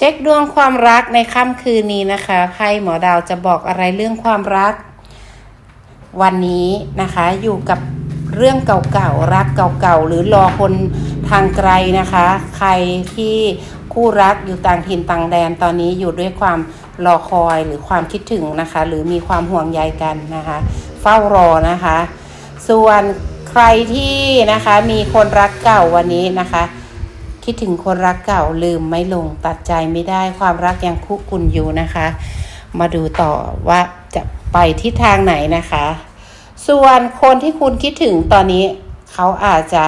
เช็คดวงความรักในค่ำคืนนี้นะคะไพ่หมอดาวจะบอกอะไรเรื่องความรัก วันนี้นะคะอยู่กับเรื่องเก่าๆรักเก่าๆหรือรอคนทางไกลนะคะ ใครที่คู่รักอยู่ต่างถิ่นต่างแดนตอนนี้อยู่ด้วยความรอคอยหรือความคิดถึงนะคะ หรือมีความห่วงใยกันนะคะ เฝ้ารอนะคะ ส่วนใครที่นะคะมีคนรักเก่าวันนี้นะคะ คิดถึงคนรักเก่าลืมไม่ลงตัดใจไม่ได้ความรักยังคุกคุนอยู่นะคะ มาดูต่อว่าจะไปทิศทางไหนนะคะ ส่วนคนที่คุณคิดถึงตอนนี้ เขาอาจจะ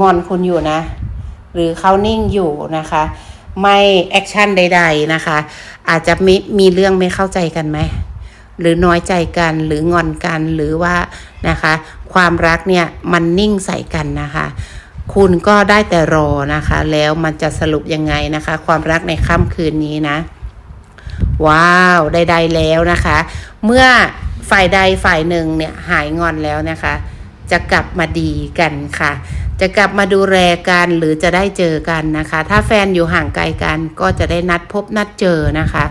งอนคุณอยู่นะ หรือเขานิ่งอยู่นะคะ ไม่แอคชั่นใด ๆนะคะ อาจจะมีมีเรื่องไม่เข้าใจกันไหมหรือน้อยใจกันหรืองอนกันหรือว่านะคะ ความรักเนี่ยมันนิ่งใส่กันนะคะ คุณก็ได้แต่รอนะคะ แล้วมันจะสรุปยังไงนะคะ ความรักในค่ำคืนนี้นะ ว้าวใดๆแล้วนะคะ เมื่อฝ่ายใดฝ่ายหนึ่งเนี่ยหายงอนแล้วนะคะ จะกลับมาดีกันค่ะ จะกลับมาดูแลกันหรือจะได้เจอกันนะคะ ถ้าแฟนอยู่ห่างไกลกันก็จะได้นัดพบนัดเจอนะคะ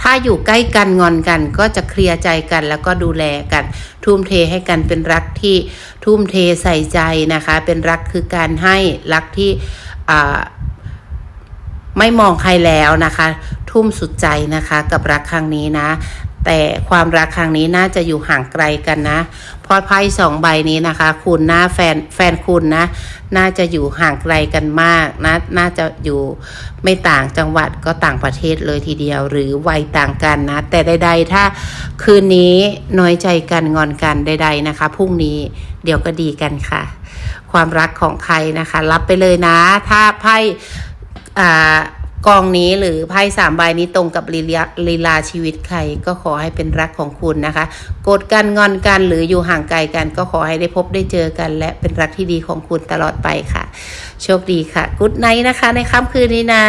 ถ้าอยู่ใกล้กันงอนกันก็จะเคลียร์ใจกันแล้วก็ดูแลกัน ทุ่มเทให้กันเป็นรักที่ทุ่มเทใส่ใจนะคะ เป็นรักคือการให้รักที่ไม่มองใครแล้วนะคะ ทุ่มสุดใจนะคะกับรักครั้งนี้นะ แต่ความรักครั้งนี้น่าจะอยู่ห่างไกลกันนะ เพราะไพ่สองใบนี้นะคะ คุณหนะแฟนแฟนคุณนะ น่าจะอยู่ห่างไกลกันมากนะน่าจะอยู่ไม่ต่างจังหวัดก็ต่างประเทศเลยทีเดียว หรือวัยต่างกันนะ แต่ใด ๆ ถ้าคืนนี้น้อยใจกันงอนกันใด ๆนะคะพรุ่งนี้เดี๋ยวก็ดีกันค่ะ ความรักของใครนะคะ รับไปเลยนะ ถ้าไพ่อ่า กองนี้หรือไพ่สามใบนี้ตรงกับลีลาลีลาชีวิตใครก็ขอให้เป็นรักของคุณนะคะโกรธกันงอนกันหรืออยู่ห่างไกลกัน ก็ขอให้ได้พบได้เจอกัน และเป็นรักที่ดีของคุณตลอดไปค่ะ โชคดีค่ะกุ๊ดไนท์นะคะ ในค่ำคืนนี้นะ